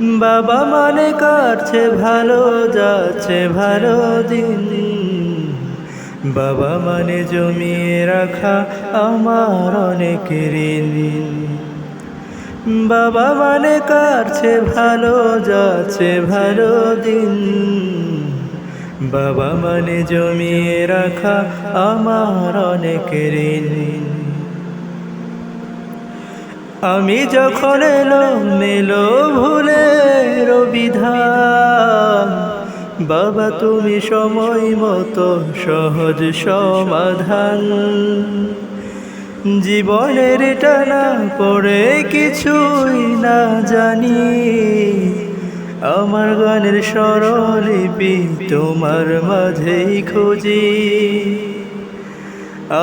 বাবা মানে কাটছে ভালো, যাচ্ছে ভালো দিন। বাবা মানে জমিয়ে রাখা আমার অনেক ঋণ। বাবা মানে কাটছে ভালো, যাচ্ছে ভালো দিন। বাবা মানে জমিয়ে রাখা আমার অনেক ঋণ। আমি যখন এলো মেলো বাবা, তুমি সময় মতো সহজ সমাধান। জীবনের টানা পড়ে কিছুই না জানি। আমার গানের স্বরলিপি তোমার মাঝেই খুঁজি।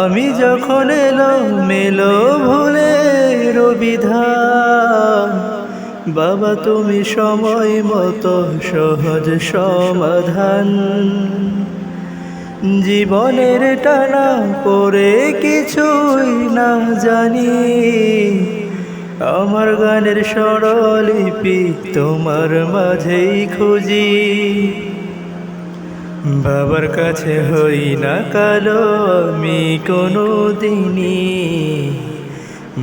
আমি যখন এলো মেলো ভুলে বিধান বাবা, তুমি সময় মতো সহজ সমাধান। জীবনের টানা পরে কিছুই না জানি। আমার গানের স্বরলিপি তোমার মাঝেই খুঁজি। বাবার কাছে হই না কালো আমি কোনো দিনই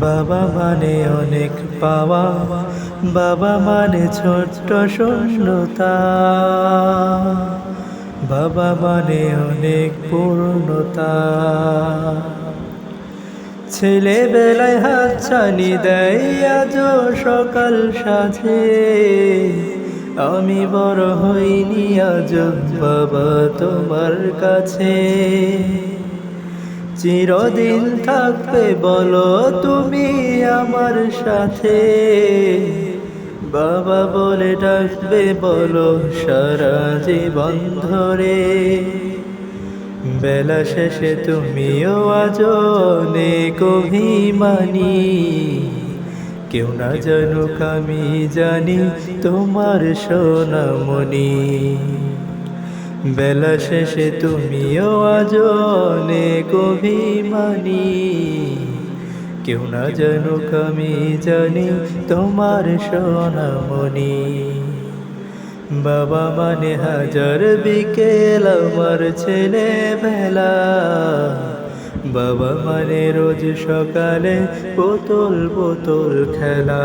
বাবা মানে অনেক পাওয়া, বাবা মানে ছোট্ট শূন্যতা। বাবা মানে অনেক পূর্ণতা। ছেলেবেলায় হাত ছানি দেয় আজ সকাল সাথে আমি বড় হইনি আজ বাবা তোমার কাছে। চিরদিন থাকবে বলো তুমি আমার সাথে। বাবা বলে ডাকবে, বলো সারা জীবন ধরে। বেলা শেষে তুমিও আজ অনেক অভিমানী। কেউ না জানুক আমি জানি তোমার সোনামণি। বেলা শেষে তুমিও আজ অনেক অভিমানী। কেউ না জানুক আমি জানি তোমার সোনামণি। বাবা মানে হাজার বিকেল আমার ছেলে বেলা বাবা মানে রোজ সকালে পুতুল পুতুল খেলা।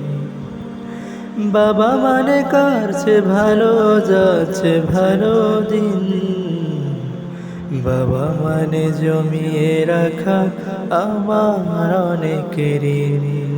বাবা মানে কারছে ভালো যাচ্ছে ভালো দিন? বাবা মানে জমিয়ে রাখা আমার অনেকের ঋণ